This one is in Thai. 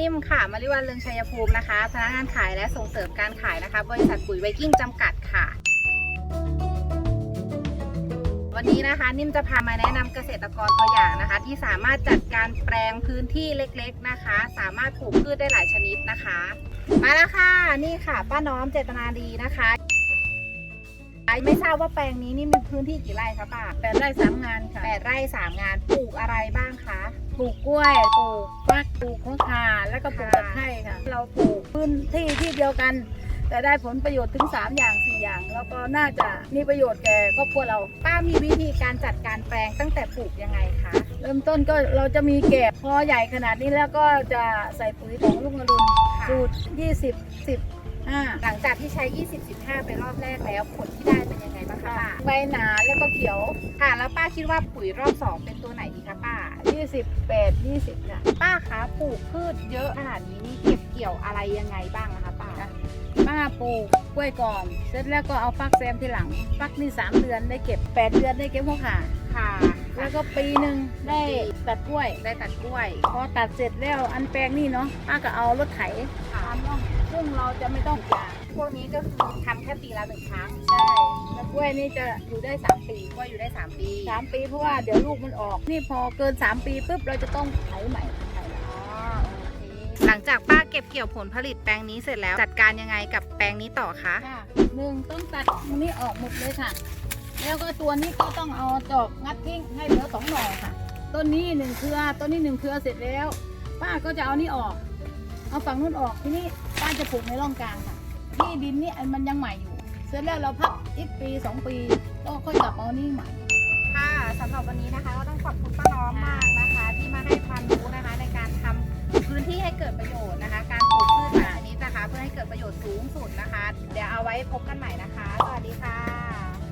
นิ่มค่ะมาริวันเรืองชัยภูมินะคะ พนักงานขายและส่งเสริมการขายนะคะ บริษัทปุ๋ยไวกิ้งจำกัดค่ะ วันนี้นะคะนิ่มจะพามาแนะนำเกษตรกรตัวอย่างนะคะ ที่สามารถจัดการแปลงพื้นที่เล็กๆนะคะ สามารถปลูกพืชได้หลายชนิดนะคะ มาแล้วค่ะ นี่ค่ะ ป้าน้อมเจตนาดีนะคะ ไม่ทราบว่าแปลงนี้นี่มีพื้นที่กี่ไร่คะป้าแปดไร่สามงานค่ะแปดไร่สามงานปลูกอะไรบ้างคะ ปลูกกล้วยปลูกฟักปลูกข้าวขาแล้วก็ปลูกตะไคร้ค่ะ เราปลูกพื้นที่ที่เดียวกัน แต่ได้ผลประโยชน์ถึง 3 อย่าง 4 อย่าง แล้วก็น่าจะมีประโยชน์แก่ครอบครัวเรา ป้ามีวิธีการจัดการแปลงตั้งแต่ปลูกยังไงคะเริ่มต้นก็เราจะมีเก็บพอใหญ่ขนาดนี้แล้วก็จะใส่ปุ๋ยของลูกนรุนค่ะสูตร20 10 5หลังจากที่ใช้ 20 15 ไปรอบแรกแล้วผล ใบหนาแล้วก็เขียวค่ะแล้วป้าคิดว่าปุ๋ยรอบ2เป็นตัวไหนดีคะป้า 28 20ค่ะป้าคะปลูกพืชเยอะขนาดนี้นี่เก็บเกี่ยวอะไรยังไงบ้างนะคะป้าป้าปลูกกล้วยก่อนเสร็จแล้วก็เอาฟักแซมทีหลัง ฟักนี่3เดือนได้เก็บ 8 เดือนได้เก็บหัวขาค่ะ แล้วก็ปีหนึ่งได้ตัดกล้วย ได้ตัดกล้วย พอตัดเสร็จแล้วอันแปลงนี่เนาะป้าก็เอารถไถค่ะทำร่องซึ่งเราจะไม่ต้องยา พวกนี้ก็คือทำแค่ปีละหนึ่งครั้ง ใช่แล้วกล้วยนี่จะอยู่ได้ 3 ปีกล้วยอยู่ได้ 3 ปี3ปีเพราะว่าเดี๋ยวลูกมันออก นี่พอเกิน 3 ปีปุ๊บเราจะต้องไถใหม่ไถใหม่ อ๋อโอเคหลังจากป้าเก็บเกี่ยวผลผลิตแปลงนี้เสร็จแล้ว จัดการยังไงกับแปลงนี้ต่อคะค่ะหนึ่งต้องตัดตรงนี้ออกหมดเลยค่ะ แล้วก็ตัวนี้ก็ต้องเอาจอบงัดทิ้งให้เหลือสองหน่อค่ะ ต้นนี้หนึ่งเครือ ต้นนี้หนึ่งเครือเสร็จแล้ว ป้าก็จะเอานี่ออก เอาฝั่งนู้นออกทีนี้ป้าจะปลูกในร่องกลางค่ะ ที่ดินนี่อันมันยังใหม่อยู่ เสร็จแล้วเราพักอีกปีสองปีก็ค่อยกลับเอานี่ใหม่ ค่ะสำหรับวันนี้นะคะก็ต้องขอบคุณป้าน้อมมากนะคะ ที่มาให้ความรู้นะคะในการทำพื้นที่ให้เกิดประโยชน์นะคะ การปลูกพืชหลายชนิดนะคะ เพื่อให้เกิดประโยชน์สูงสุดนะคะ เดี๋ยวเอาไว้พบกันใหม่นะคะ สวัสดีค่ะ